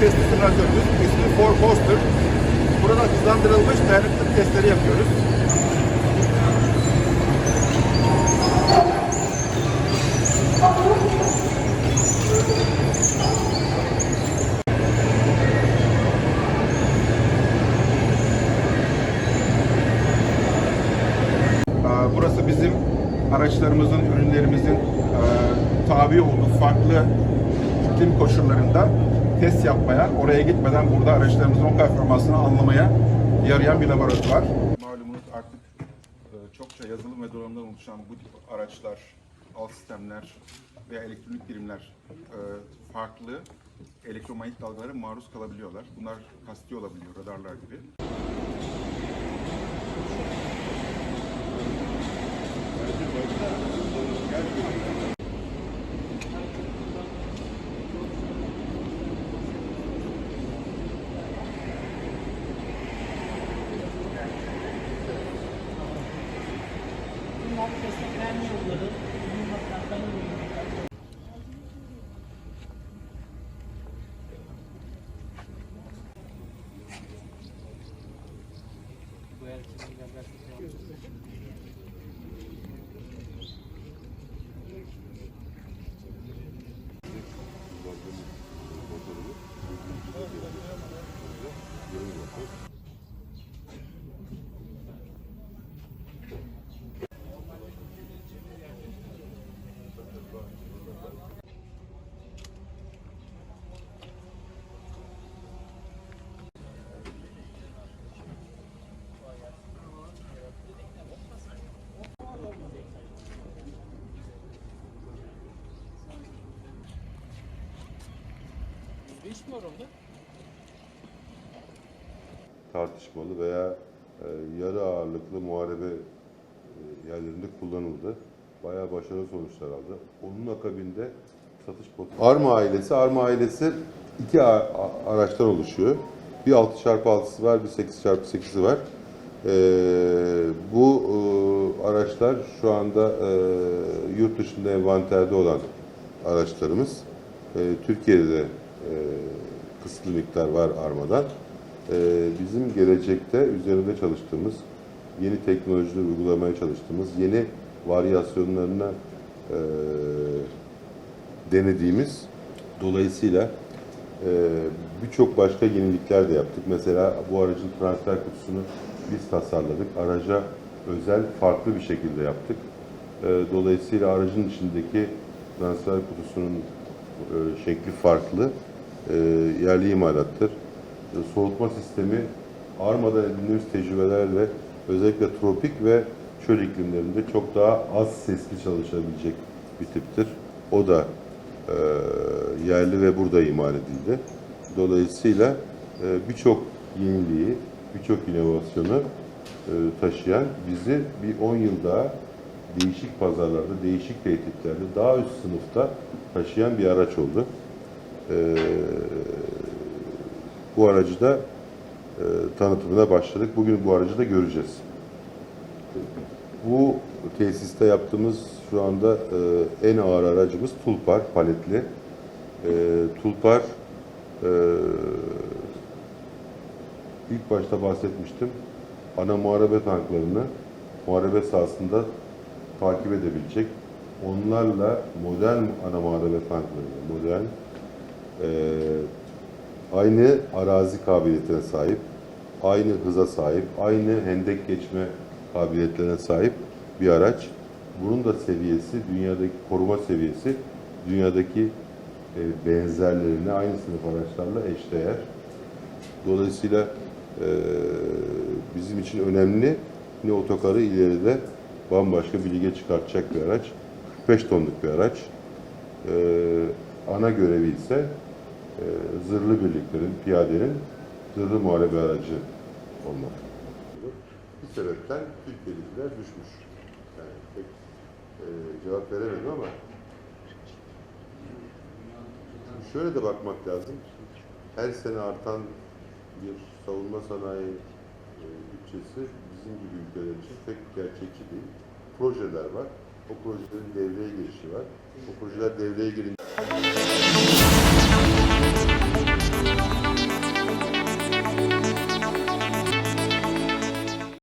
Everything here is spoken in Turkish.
testi simülatörümüz ismi Four Coaster. Burada hızlandırılmış dayanıklılık testleri yapıyoruz. Burası bizim araçlarımızın, ürünlerimizin tabi olduğu farklı iklim koşullarında test yapmaya, oraya gitmeden burada araçlarımızın o performansını anlamaya yarayan bir laboratuvar. Malumunuz artık e, çokça yazılım ve donanımdan oluşan bu tip araçlar, alt sistemler veya elektronik birimler e, farklı elektromanyetik dalgalara maruz kalabiliyorlar. Bunlar kasti olabiliyor, radarlar gibi. Bunlar İş mi var orada? tartışmalı veya e, yarı ağırlıklı muharebe e, yerlerinde kullanıldı. Bayağı başarılı sonuçlar aldı. Onun akabinde satış potansiyeli. Arma ailesi, Arma ailesi iki araçtan oluşuyor. Bir 6x6'sı var, bir 8x8'i var. E, bu e, araçlar şu anda e, yurt dışında envanterde olan araçlarımız. E, Türkiye'de de kısıtlı miktar var Arma'dan. Ee, bizim gelecekte üzerinde çalıştığımız, yeni teknolojileri uygulamaya çalıştığımız, yeni varyasyonlarına e, denediğimiz dolayısıyla e, birçok başka yenilikler de yaptık. Mesela bu aracın transfer kutusunu biz tasarladık. Araca özel farklı bir şekilde yaptık. E, dolayısıyla aracın içindeki transfer kutusunun e, şekli farklı. E, yerli imalattır soğutma sistemi Arma'da edindiğimiz tecrübelerle özellikle tropik ve çöl iklimlerinde çok daha az sesli çalışabilecek bir tiptir. O da e, yerli ve burada imal edildi. Dolayısıyla e, birçok yeniliği, birçok inovasyonu e, taşıyan bizi bir 10 yıl daha değişik pazarlarda, değişik tehditlerde daha üst sınıfta taşıyan bir araç oldu. E, bu aracı da e, tanıtımına başladık. Bugün bu aracı da göreceğiz. Bu tesiste yaptığımız şu anda e, en ağır aracımız Tulpar paletli. E, Tulpar e, ilk başta bahsetmiştim. Ana muharebe tanklarını muharebe sahasında takip edebilecek. Onlarla modern ana muharebe tanklarını, modern e, aynı arazi kabiliyetine sahip, aynı hıza sahip, aynı hendek geçme kabiliyetlerine sahip bir araç. Bunun da seviyesi, dünyadaki koruma seviyesi, dünyadaki e, benzerlerine aynı sınıf araçlarla eşdeğer. Dolayısıyla e, bizim için önemli ne otokarı ileride bambaşka bir lige çıkartacak bir araç. 45 tonluk bir araç. E, ana görevi ise e, zırhlı birliklerin, piyadenin zırhlı muharebe aracı olmak. Bir sebepten Türkiye'dekiler düşmüş. Yani pek e, cevap veremedim ama şöyle de bakmak lazım. Her sene artan bir savunma sanayi e, bütçesi bizim gibi ülkeler için pek gerçekçi değil. Projeler var. O projelerin devreye girişi var. O projeler devreye girince